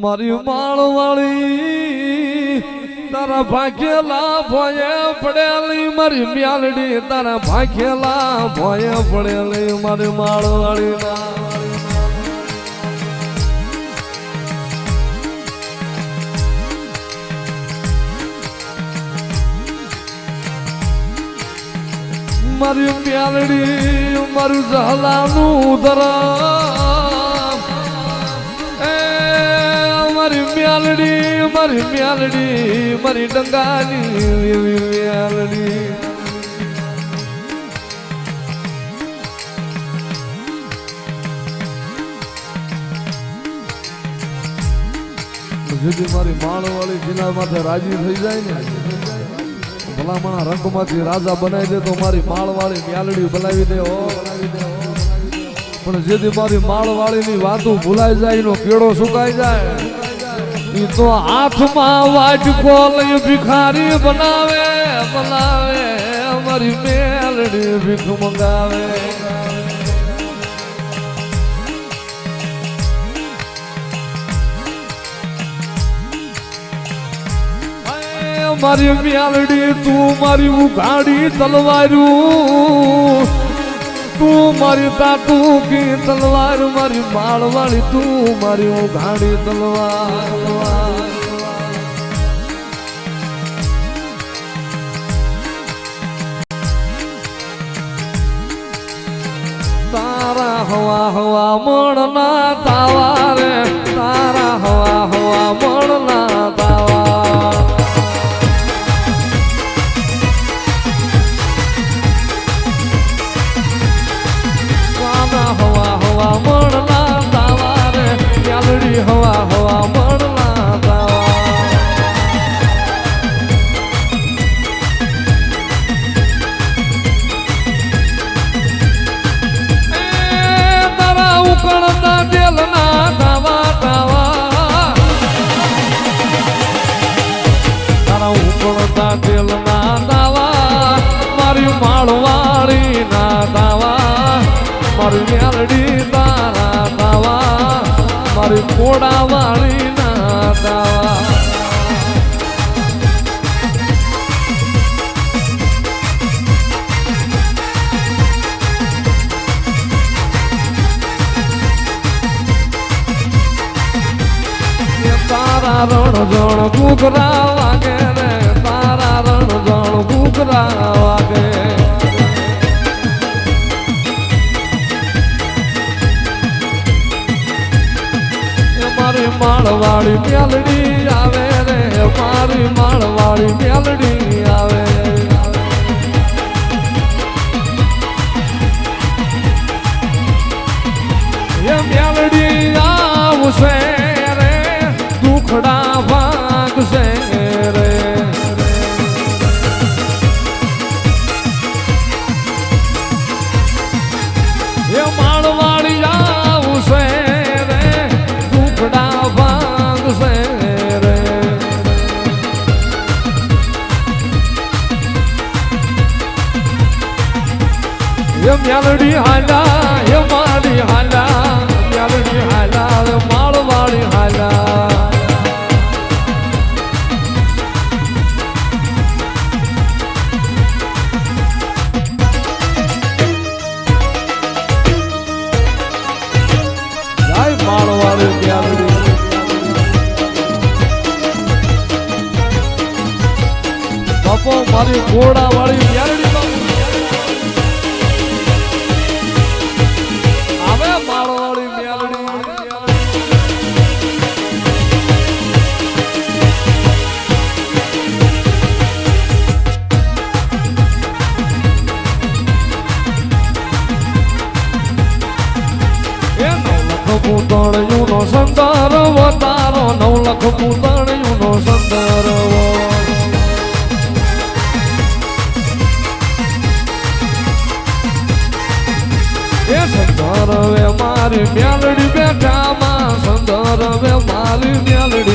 મારી માળવાળી, તારા ભાગ્યેલા ભોયે પડેલી મારી મ્યાલડી, તારા ભાગ્યેલા ભોયે પડેલી મારી માળવાળી મારી મ્યાલડી, મારું જહલાનું ધરા મ્યાલડી મારી મ્યાલડી મારી ડંગાની એવી મ્યાલડી જેથી મારી માળવાળી જીના માથે રાજી થઈ જાય ને, ભલામણા રંગમાંથી રાજા બનાવી દે તો મારી માળવાળી મ્યાલડી બોલાવી દે હો. પણ જેથી મારી માળવાળીની વાતો ભૂલાઈ જાય એનો કેળો સુકાઈ જાય. ઈ તો હાથમાં વાટકો લઈ ભિખારી બનાવે બનાવે, અમારી મેલડી ભીખ મંગાવે. મારી મ્યાલડી તું મારી ઉઘાડી તલવારું. તું મારી તાતુ કે તલવાર, મારી માળવાળી તું મારી ઉઘાડી તલવાર. તારા હવા હવા મણના તાવા રે તારા હવા હવા મારી મેલડી તારા દાવા મારી કોડાવાળી ના દાવા તારા રણ જણ કુકરા વાગે રે તારા રણ જણ ઘૂઘરા માળવાળી મેલડી આવે રે મારી માળવાળી મેલડી. એ મ્યાલડી હાલા એ મારી હાલા મ્યાલડી હાલા માળવાળી હાલા માળવાળી મ્યાલડી બાપો મારી ઘોડાવાળી મ્યાલડી પૂતળિયું નો સંદર તારો નવ લખ પૂતળિયું નો સંદર એ સંદરવે મારી મેલડી બેઠામાં મારી મ્યાલડી